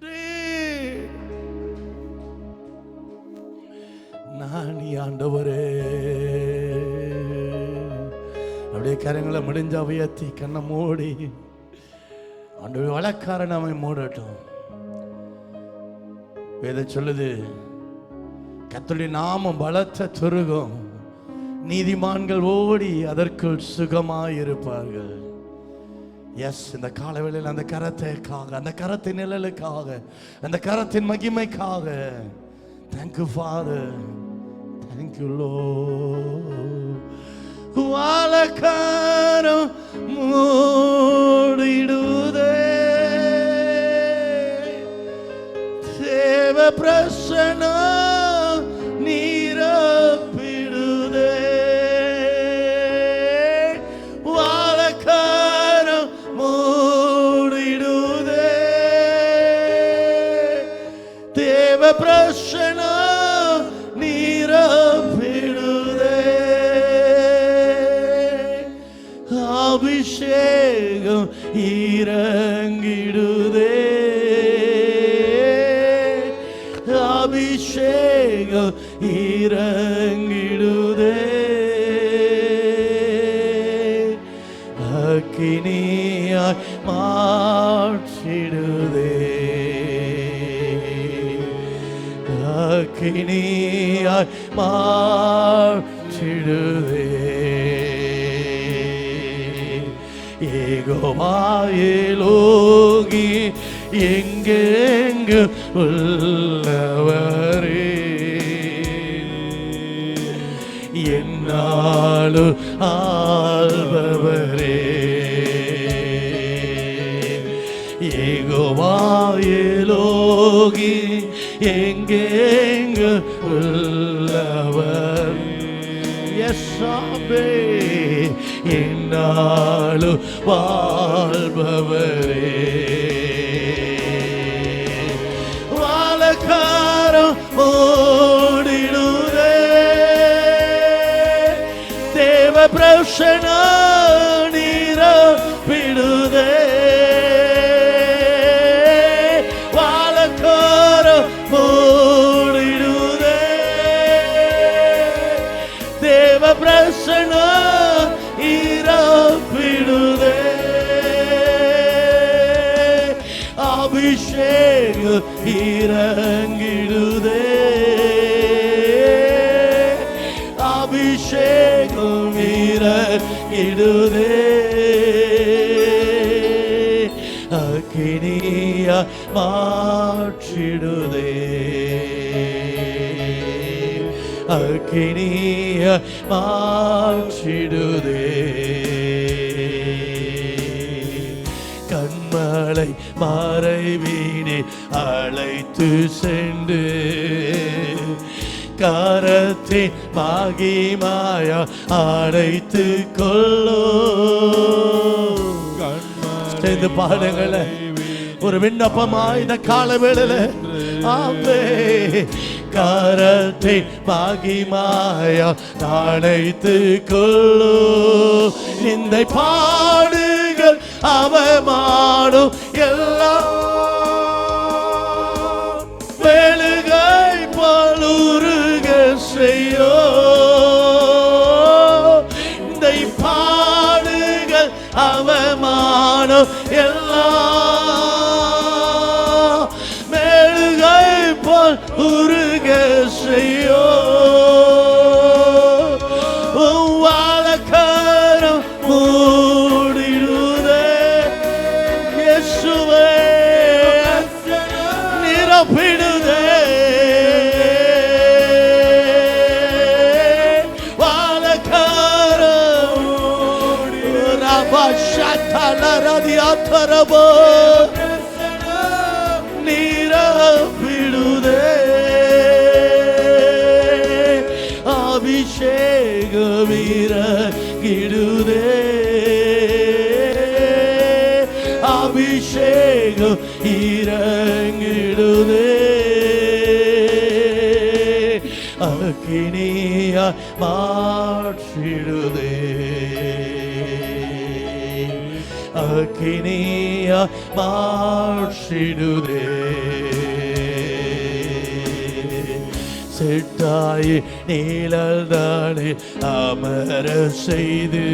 நன்றி நான் நீ ஆண்டவரே. அப்படியே கரங்களை முடிஞ்ச உயர்த்தி கண்ணை மூடி. ஆண்டு வழக்காரன் அவன் மூடட்டும். வேதம் சொல்லுது கர்த்தருடைய நாமம் பலத்த துருகம் நீதிமான்கள் ஓடி அதற்குள் சுகமாயிருப்பார்கள். எஸ் இந்த காலவெளியில் அந்த கரத்தைக்காக அந்த கரத்தின் நிழலுக்காக அந்த கரத்தின் மகிமைக்காக. Thank you father thank you low வாழக்காரம் மூடிடுதே. தேவ பிரசனம் தேவ பிரசனம் நீரப்பிடுதே அபிஷேகம் இறங்கிடுதே அபிஷேகம் இறங்கிடுதே அக்கினியாய் மாற்றிடுதே அக்கினியாய் மாற்றிடுவே. ஏகோவாயிலோகி எங்கெங்கு உள்ளவரே? என்னாலு ஆள்பவரே? ஏகோவாயிலோகி எங்கே யசாபே என்னாலு வாழ்பவரே. வாழக்காரம் ஓடிடுதே தேவ பிரஷனா அபிஷேக இறங்கிடுதே அபிஷேகம் இறங்கிடுதே அக்கினிய மாற்றிடுதே அக்கினிய மாற்றிடுதே மறைவீனே அழைத்து சென்று. காரத்தை மகிமாயா அழைத்து கொள்ளோ. சேர்ந்து பாடுங்களே. ஒரு விண்ணப்பமா இந்த கால வேளையில ஆமே. காரத்தை மகிமாயா அழைத்து கொள்ளோ. இந்த பாடு. அவமானம் எல்லாம் வெளுகை பலுருக செய்யோ. இந்த ரபாஷாத்தலரதியாத்தரபோ நிரப்பிடுதே அபிஷேக வீரகிடுதே அபிஷேகம் இறங்கிடுதே அக்கினிய மாற்றிடுதே அக்கினியா மாற்றிடுதே செட்டாய் நீழல்தானே அமர செய்து.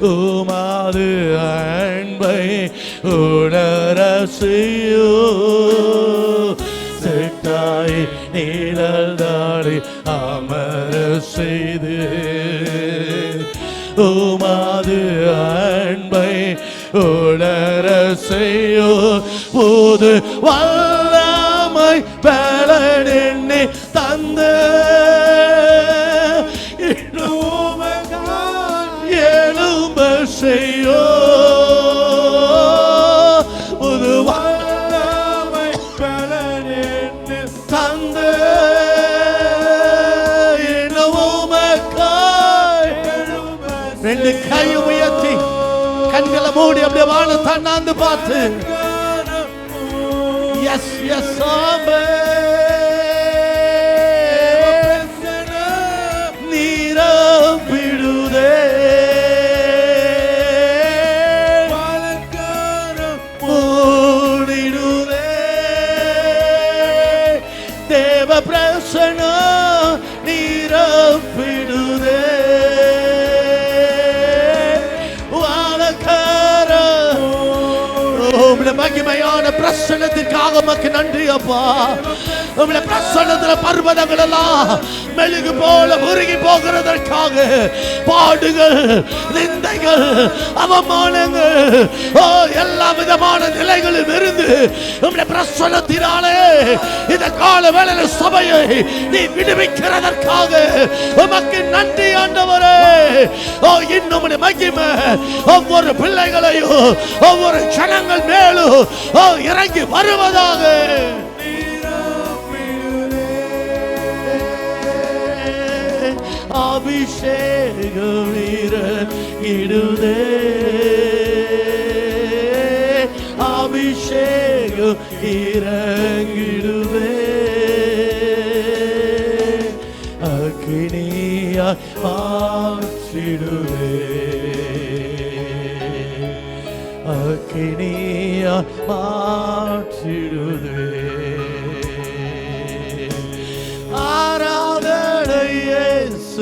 உமாது அன்பை உணர செய்யோ. செட்டாய் நீழல்தானே அமர செய்து. உணர செய்யோ போது வல்லமை பலனெண்ணி தந்த அப்படியே வாழ தண்ணாந்து பார்த்து எஸ் எஸ் ஆமே உம்முடைய மகிமையான பிரசனத்திற்காக உமக்கு நன்றி அப்பா. உம்முடைய பிரசன்னத்தில் பர்வதங்கள் எல்லாம் மெழுகு போல உருகி போகிறதற்காக பாடுகள் நிந்தைகள் அவமானங்கள் ஓ எல்லா விதமான நிலைகளில் இருந்து உம்முடைய பிரசன்னத்தினாலே இந்த கால வேளையில சபையை நீ விடுவிக்கிறதற்காக உமக்கு நன்றி ஆண்டவரே. ஓ இன்னும் உம்முடைய மகிமை ஒவ்வொரு பிள்ளைகளையும் ஒவ்வொரு ஜனங்கள் மேலும் ஓ இறங்கி வருவதாக. அபிஷேக வீரர் இடுதே. அபிஷேகம் இறங்கிடுதே. அக்னியா மாற்றிடுதே அக்கினியா மாற்றிடுதே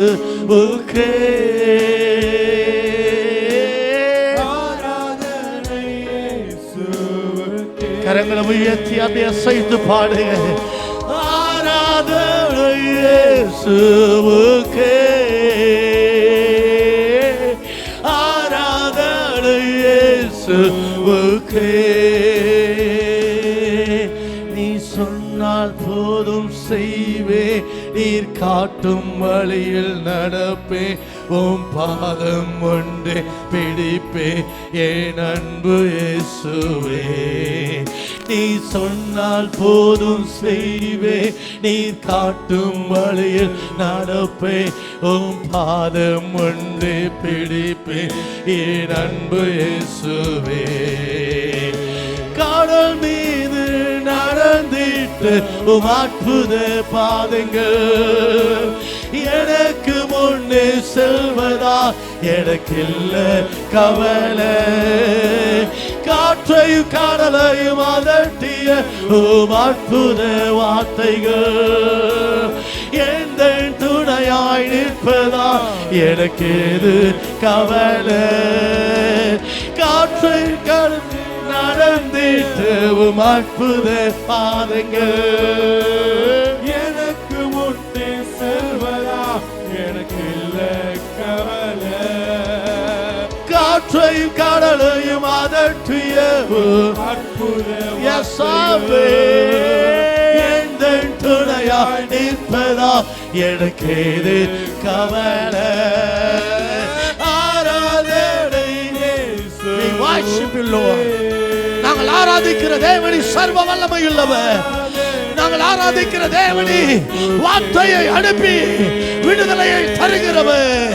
இயேசுவுக்கே கரங்களை உயர்த்தி அப்படியே அசைத்து பாடுங்க. ஆராதனை இயேசுவுக்கே நீ சொன்னால் போதும் செய்வே நீர் காட்டும் வழியில் நடப்பே உம் பாதம் ஒன்றே பிடிப்பே என் அன்பு இயேசுவே. நீ சொன்னால் போதும் செய்வே நீர் காட்டும் வழியில் நடப்பே உம் பாதம் ஒன்றே பிடிப்பே என் அன்பு இயேசுவே. கேட்டு உம் அற்புத பாதங்கள். எனக்கு முன்னே செல்வதா? எனக்கில்ல கவலை. காற்றையும் கடலையும் அதட்டிய உம் அற்புத வார்த்தைகள். எந்த துணையாய் நிற்பதா? எனக்கு எது கவலை. காற்றை கடல் நடந்திட்டு உம் அற்புத பாதங்கள் எனக்கு முன்னே செல்வதா? எனக்கு இல்ல கவலை. காற்றையும் கடலையும் உம் அற்புத யசாவே எந்த துணையாய் நிற்பதா? எனக்கு இது கவலை Lord. நாங்கள் ஆராதிக்கிற தேவனி சர்வ வல்லமை உள்ளவர் நாங்கள் ஆராதிக்கிற தேவனி வார்த்தையை அனுப்பி விடுதலையை தருகிறவர்.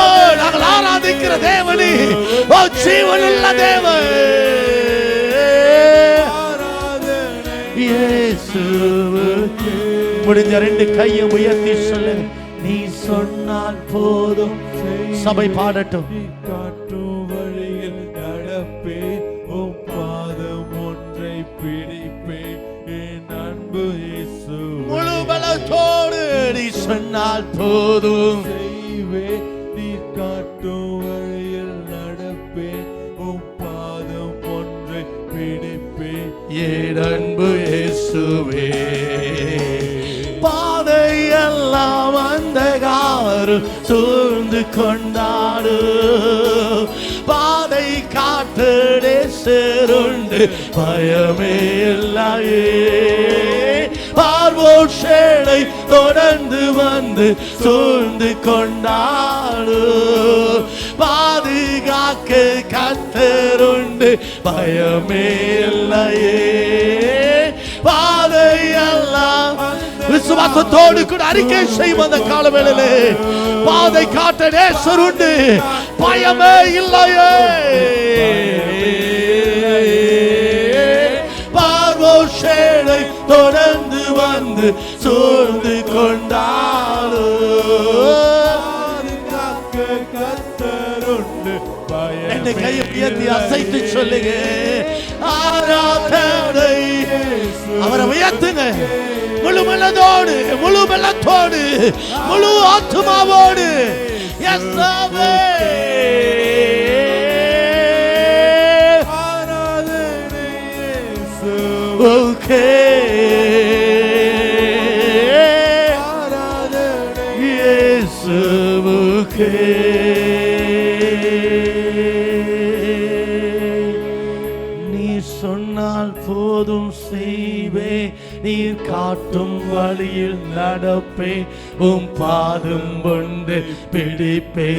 ஓ நாங்கள் ஆராதிக்கிற தேவனி ஓ ஜீவனுள்ள தேவன் முடிஞ்ச ரெண்டு கையை உயர்த்தி சொல்லு நீ சொன்னால் போதும். சபை பாடட்டும். சொன்னால் போதும். செய்வே நீ காட்டும் வழியில் நடப்பேன் உன் பாதம் ஒன்றை பிடிப்பேன் என் அன்பு இயேசுவே. பாதையெல்லாம் அந்த காரு சூழ்ந்து கொண்டாடு. பாதை காட்டடே சேருண்டு பயமே இல்லையே. பார்வோர் பார்வோஷேனை தொடர்ந்து வந்து சூழ்ந்து கொண்டாடு. பாதுகாக்க கத்தருண்டு பயமே இல்லையே. பாதையெல்லாம் விசுவாசத்தோடு கூட அறிக்கை செய்யும் அந்த காலவேளையிலே. பாதை காட்ட நேசருண்டு பயமே இல்லையே. சூழ்ந்து பாதுகாக்க கத்தருண்டு என்னை கையை உயர்த்தி அசைத்து. சொல்லுங்க. ஆராதனை. அவரை உயர்த்துங்க. முழு மனதோடு முழு பலத்தோடு முழு ஆத்மாவோடு இயேசுவே. நீ சொன்னால் போதும் செய்வே நீர் காட்டும் வழியில் நடப்பே உம் பாதம் கொண்டு பிடிப்பே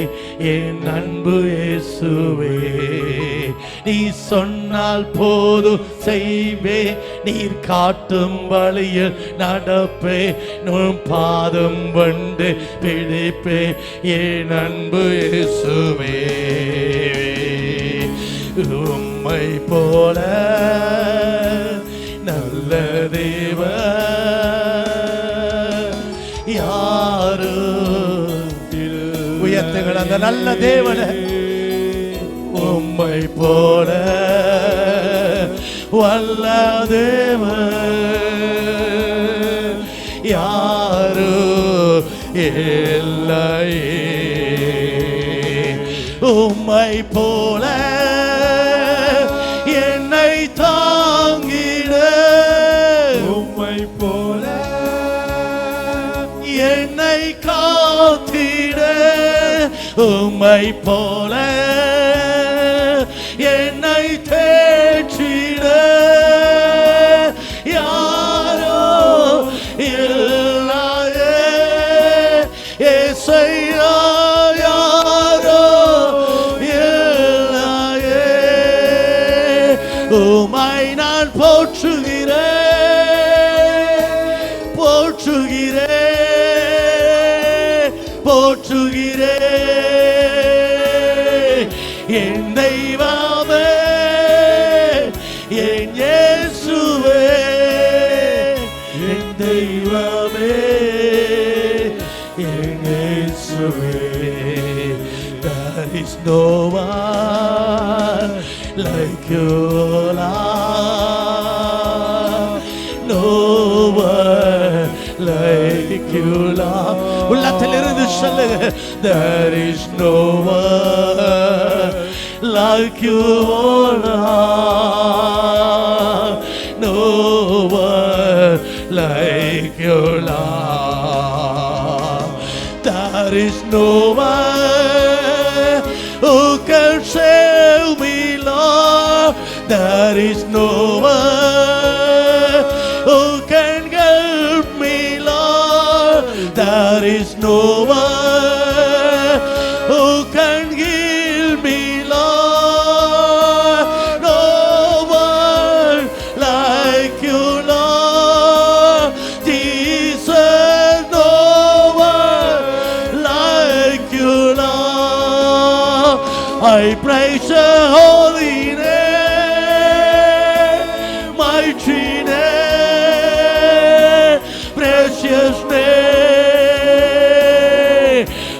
என் அன்பு இயேசுவே. நீ சொன்னால் போதும் செய்வே. நீர் காட்டும் வழியில் நடப்பே. உம் பாதம் வண்டு பிடிப்பே என் அன்பு இயேசுவே. உம்மை போல நல்ல தேவ. யாரு? உயர்த்துகள் அந்த நல்ல தேவனை. உம்மை போல வல்ல தேவ யாரு இல்லை? உம்மை போல என்னை தாங்கிட. உம்மை போல என்னை காத்திட. உம்மை போல உமை நான் போற்றுகிறேன் போற்றுகிறேன் போற்றுகிறேன் என் தெய்வமே என் இயேசுவே என் தெய்வமே என் இயேசுவே. There is no one like you, love. No one like you, love. உள்ளத்திலிருந்து சொல்லுங்க There is no one like you, love. No one like you, love. There is no one There is no one who can help me, Lord. There is no one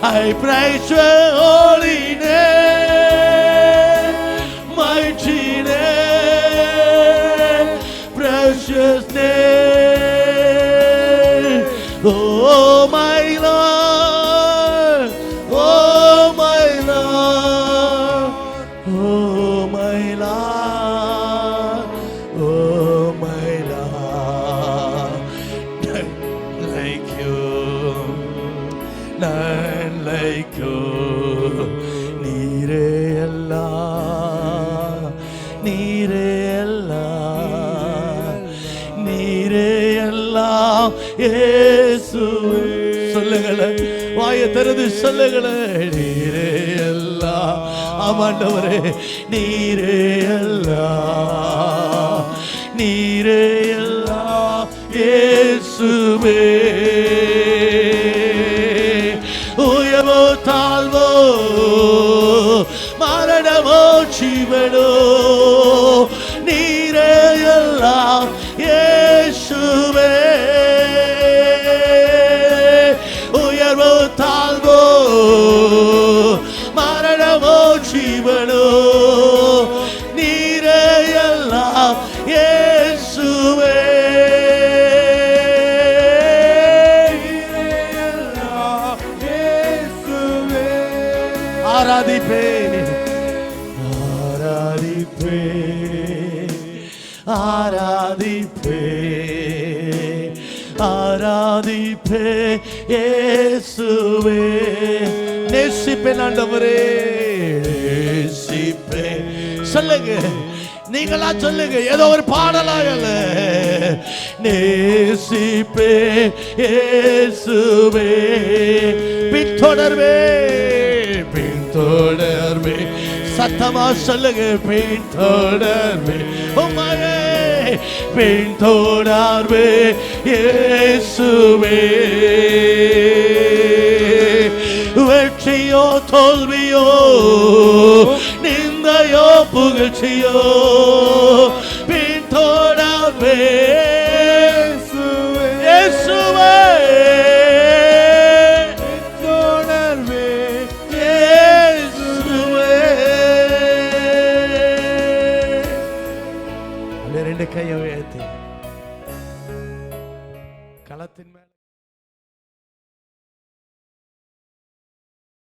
I praise your holy name, இயேசுவே. வாய வாயை திறந்து சொல்லுங்களேன் நீரே எல்லா. ஆமாண்டவரே நீரே எல்லா. நீரே எல்லா. ஏசுவே ஆராதிப்பே இயேசுவே. நேசிப்பேன் ஆண்டவரே. நேசிப்பேன் சொல்லுங்க. நீங்களா சொல்லுங்க. ஏதோ ஒரு பாடலாகல நேசிப்பே இயேசுவே. பின்தொடர்வே. பின்தொடர்வே. சத்தமா சொல்லுங்க. பின்தொடர்வே. உம்மையே பின்தொடர்வே இயேசுவே. வெற்றியோ தோல்வியோ நிந்தையோ புகழ்ச்சியோ பின் தோடார்வே.